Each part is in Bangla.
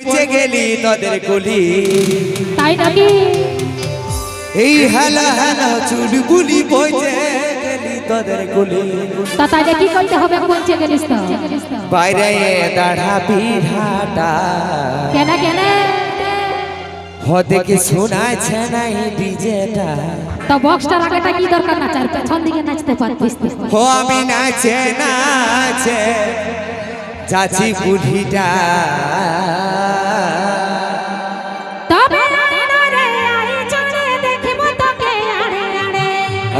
পৌঁছে গেলি তোদের গলি তাই নাকি এই হেলা হেলা চুলগুলি পৌঁছে গেলি তোদের গলি তা তাইলে কি করতে হবে পৌঁছে গেলিস তো বাইরে দাঁড়া বিহাটা কেন কেন হতে কি শোনাছে নাই ডিজেটা তো বক্সটার আগেটা কি দরকার নাচার পেছন দিকে নাচতে পারতিস হো আমি নাচে নাচে চাচি বুড়িটা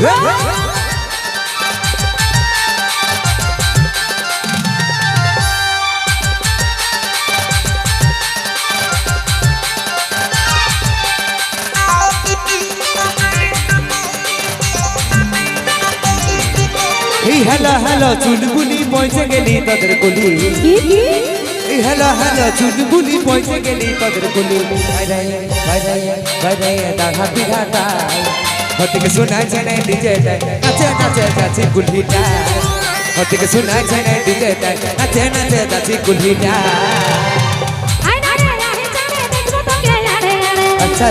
এই হ্যালো হ্যালো চুলগুলি পৌঁছে গেলি তোদের গলি। এই হ্যালো হ্যালো চুলগুলি পৌঁছে গেলি তোদের গলি। বাইরে বাইরে বাইরে দাঁড়া হতে শোনাছে না ডিজেটা নাচে নাচে যাচ্ছি গুলিটা হতে শোনাছে না ডিজেটা নাচে নাচে যাচ্ছি গুলিটা আই না রে আরে চড়ে দেখিব তোকে আরে আরে আচ্ছা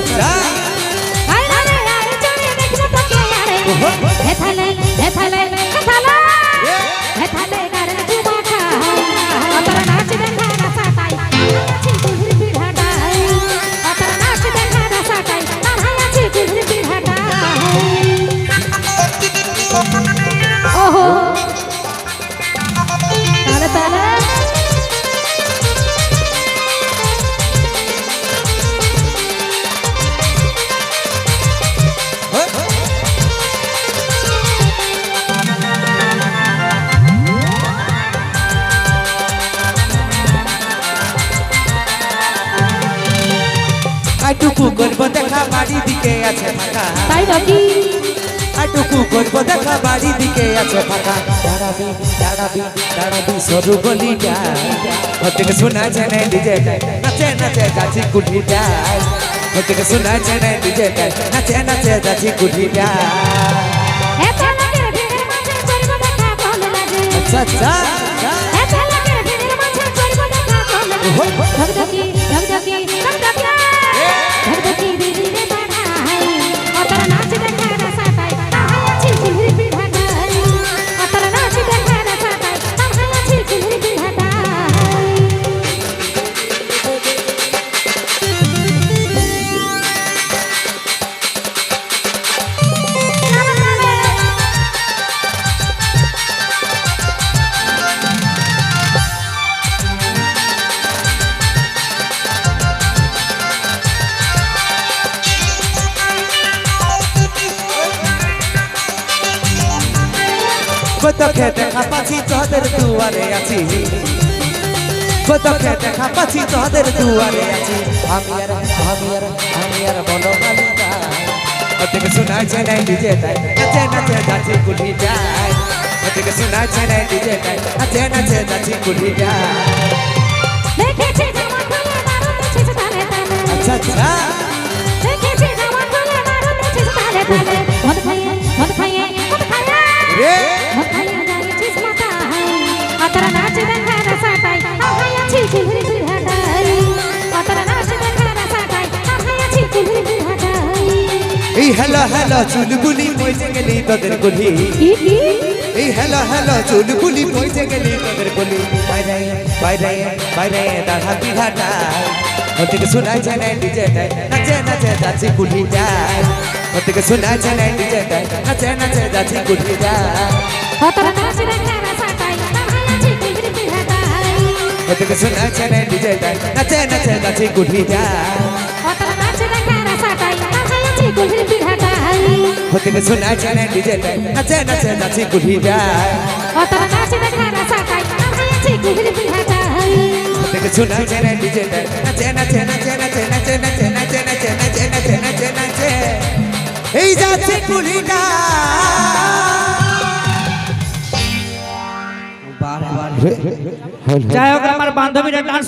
আটুকু করব দেখা বাড়ি দিকে আছে ফাঁকা। তাই নাকি? আটুকু করব দেখা বাড়ি দিকে আছে ফাঁকা। দাঁড়াবি দাঁড়াবি দাঁড়াবি সরু গলিটা। হতে শোনা যায় না ডিজেটা নাচে নাচে যাচ্ছি কুঠিটা। হতে শোনা যায় না নাচে নাচে যাচ্ছি কুঠিটা। লাগে। আচ্ছা আচ্ছা। চলবো দেখা কতকে দেখা পাচ্ছি তোদের দুয়ারে আছি কতকে দেখা পাচ্ছি তোদের দুয়ারে আছি আমি আর আমি আর আমি আর বলো মালিকা ওদিকে শোনাচ্ছে নাই ডিজে তাই নাচে নাচে যাচ্ছি কুলি যায় ওদিকে শোনাচ্ছে নাই ডিজে তাই নাচে নাচে যাচ্ছি কুলি যায় দেখেছি জামা খুলে দারুণ দেখেছি তালে তালে আচ্ছা আচ্ছা এই হ্যালো হ্যালো চুলগুলি পয়সে গেলি তোদের গলি। এই হ্যালো হ্যালো চুলগুলি পয়সে গেলি তোদের গলি। বাইরে বাইরে বাইরে দাঁড়া বিঘাটা ওদিকে শোনাচ্ছে না ডিজেটাই নাচে নাচে যাচ্ছি কুলি যায়। ওদিকে শোনাচ্ছে না ডিজেটাই নাচে নাচে যাচ্ছি কুলি যায়। ওদিকে শোনাচ্ছে না ডিজেটাই নাচে নাচে যাচ্ছি কুলি যায়। হতে বে শোনা জানে ডিজে নাচে নাচে নাচি কুহি যায় অতর নাচে দেখা রাসা তাই নাচে নাচি কুহি বিহা যায় হতে বে শোনা জানে ডিজে নাচে নাচে নাচে নাচে নাচে নাচে নাচে নাচে নাচে নাচে নাচে নাচে এই যাচ্ছে কুলি না যাই হোক আমার বান্ধবীরা ডান্স